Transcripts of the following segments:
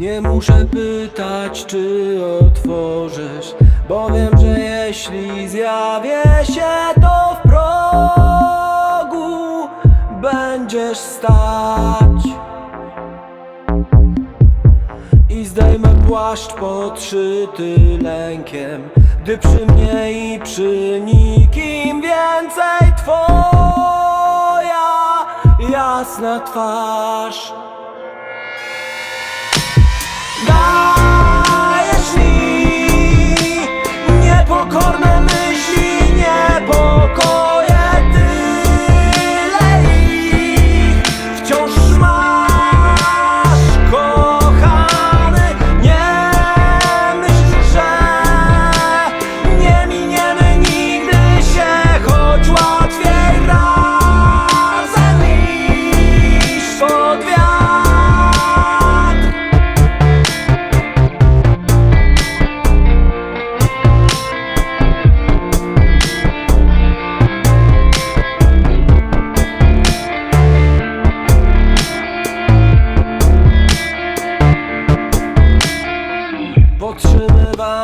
Nie muszę pytać, czy otworzysz Bo wiem, że jeśli zjawię się, to w progu będziesz stać. I zdejmę płaszcz podszyty lękiem Gdy przy mnie i przy nikim więcej Twoja jasna twarz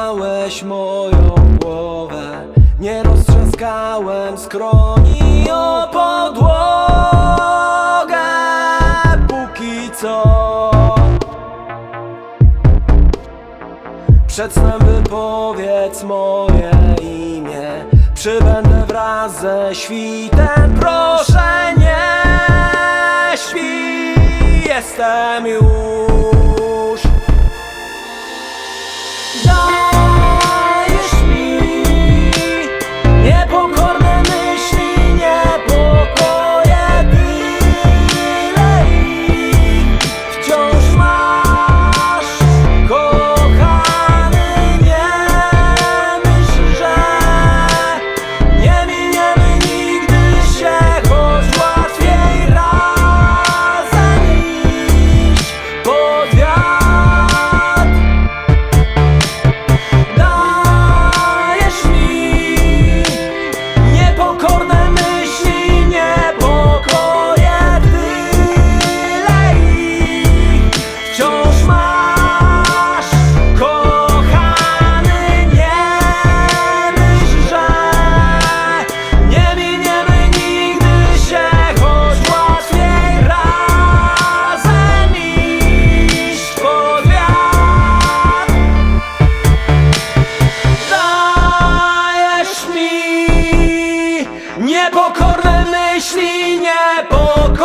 Podtrzymywałeś moją głowę Nie roztrzaskałem skroni o podłogę. Póki co. Przed snem wypowiedz moje imię Przybędę wraz ze świtem. Proszę Niepokorne myśli nie pokonasz